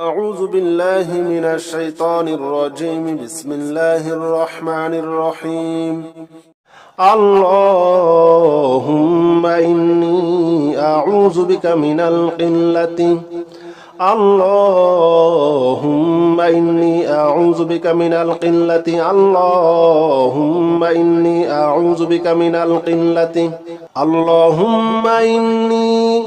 أعوذ بالله من الشيطان الرجيم. بسم الله الرحمن الرحيم. اللهم إني أعوذ بك من القلة. اللهم إني أعوذ بك من القلة. اللهم إني أعوذ بك من القلة. اللهم إني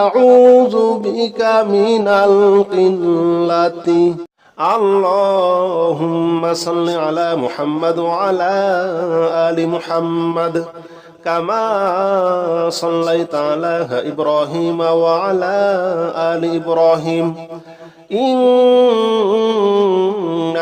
أعوذ بك من القلة. اللهم صل على محمد وعلى آل محمد. كما صليت على إبراهيم وعلى آل إبراهيم.